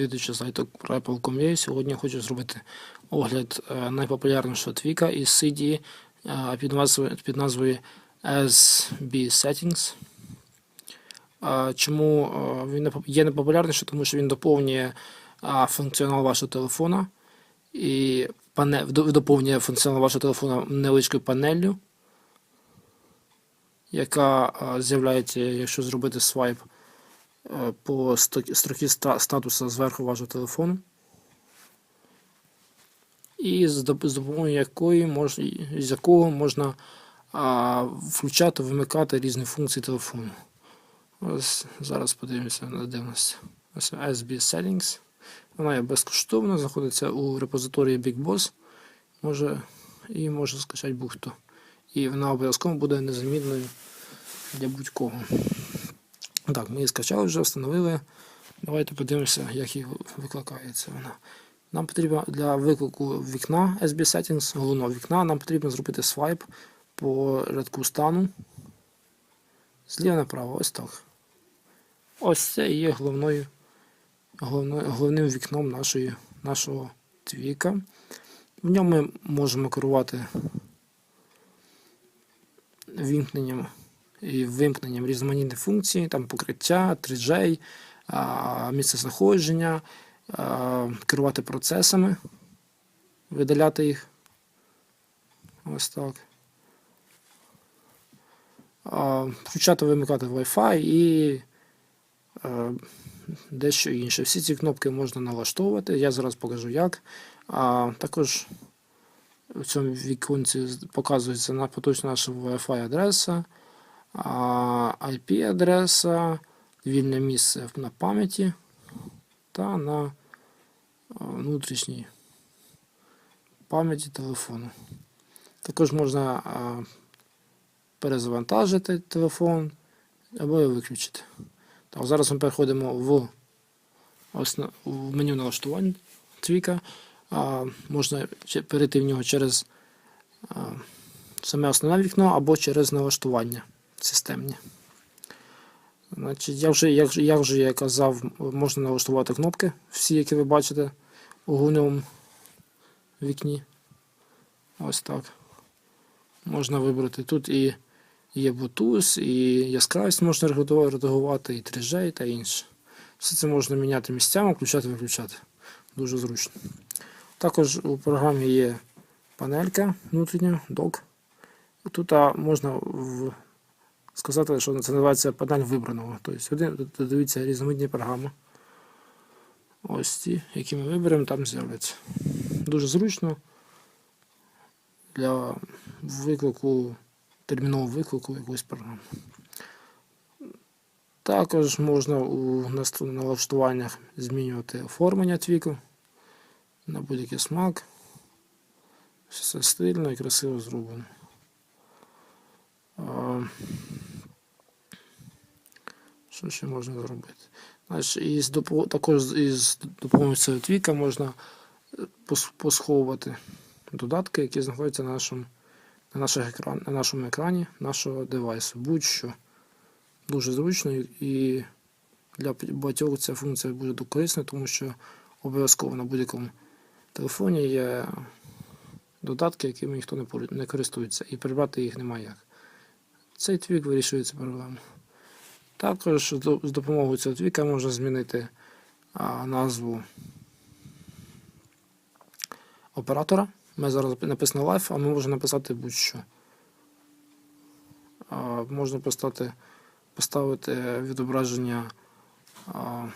Відвідуючи сайту Apple.com.ua, сьогодні хочу зробити огляд е, найпопулярнішого твіка із CD е, під назвою, під назвою SB Settings. Е, Чому він є непопулярнішим? Тому що він доповнює функціонал вашого телефона і пане, доповнює функціонал вашого телефона невеличкою панеллю, яка з'являється, якщо зробити свайп по сто- строкі статусу зверху вашого телефону. І з допомогою якої мож, з якого можна а, включати, вимикати різні функції телефону. Ось зараз подивимося на де. Ось SB Settings. Вона є безкоштовна, знаходиться у репозиторії BigBoss. Може, і може скачати будь-хто. І вона обов'язково буде незамінною для будь-кого. Так, ми її скачали вже, встановили. Давайте подивимося, як її викликається вона. Нам потрібно для виклику вікна SB Settings, головного вікна, нам потрібно зробити свайп по рядку стану. Зліва направо, ось так. Ось це і є головною, головною, головним вікном нашої, нашого твіка. В ньому ми можемо керувати вімкненням і вимкненням різноманітних функцій, там покриття, 3G, а, місцезнаходження, а, керувати процесами, видаляти їх. Ось так. Включати, вимикати Wi-Fi і е, дещо інше. Всі ці кнопки можна налаштовувати. Я зараз покажу як. А, також в цьому віконці показується на поточна наша Wi-Fi адреса, IP-адреса, вільне місце на пам'яті та на внутрішній пам'яті телефону. Також можна перезавантажити телефон або його виключити. Так, зараз ми переходимо в, осна- в меню налаштувань твіка. А, можна перейти в нього через а, саме основне вікно або через налаштування системні. Значить, я вже, як, як вже я казав, можна налаштувати кнопки, всі, які ви бачите у головному вікні. Ось так. Можна вибрати тут і є Bluetooth, і яскравість можна редагувати, і 3G, та інше. Все це можна міняти місцями, включати, виключати. Дуже зручно. Також у програмі є панелька внутрішня, док. Тут можна сказати, що це називається панель вибраного. Тобто сюди додаються різноманітні програми. Ось ті, які ми виберемо, там з'являться. Дуже зручно для виклику, термінового виклику якоїсь програми. Також можна у налаштуваннях змінювати оформлення твіку на будь-який смак. Все стильно і красиво зроблено. Що ще можна зробити? Значить, із допо- також із допомогою твіка можна е, посховувати додатки, які знаходяться на нашому, на, екран, на нашому екрані нашого девайсу. Будь-що. Дуже зручно і- для багатьох ця функція буде корисна, тому що обов'язково на будь-якому телефоні є додатки, якими ніхто не користується, і прибрати їх немає як. Цей твік вирішує цю проблему. Також з допомогою цього твіка можна змінити а, назву оператора. Ми зараз написано Live, а ми можемо написати будь-що. Можна поставити, поставити відображення а,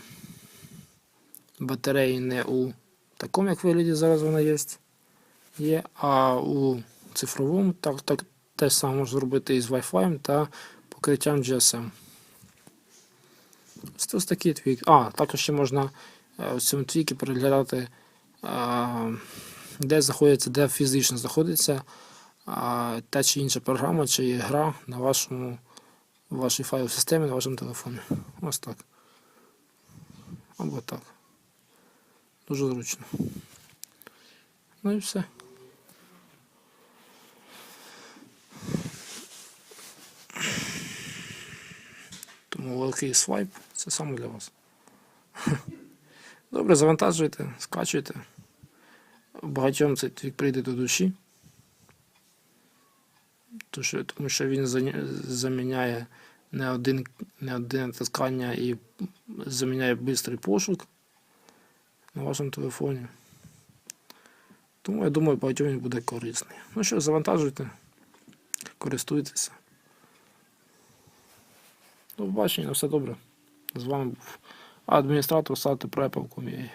батареї не у такому, як вигляді зараз вона є, є а у цифровому так, так, те саме можна зробити із Wi-Fi та покриттям GSM. Ось такий твік. А, також ще можна е, в цьому твікі переглядати, е, де знаходиться, де фізично знаходиться е, та чи інша програма, чи гра на вашому вашій файловій системі на вашому телефоні. Ось так. Або так. Дуже зручно. Ну і все. Великий свайп це саме для вас. Добре, завантажуйте, скачуйте. Багатьом твік прийде до душі. Тому що, він заміняє не один, не одне натискання і заміняє швидкий пошук на вашому телефоні. Тому я думаю, багатьом він буде корисний. Ну що, завантажуйте, користуйтеся. До побачення, все добре. З вами був адміністратор сайту prepal.com.ua.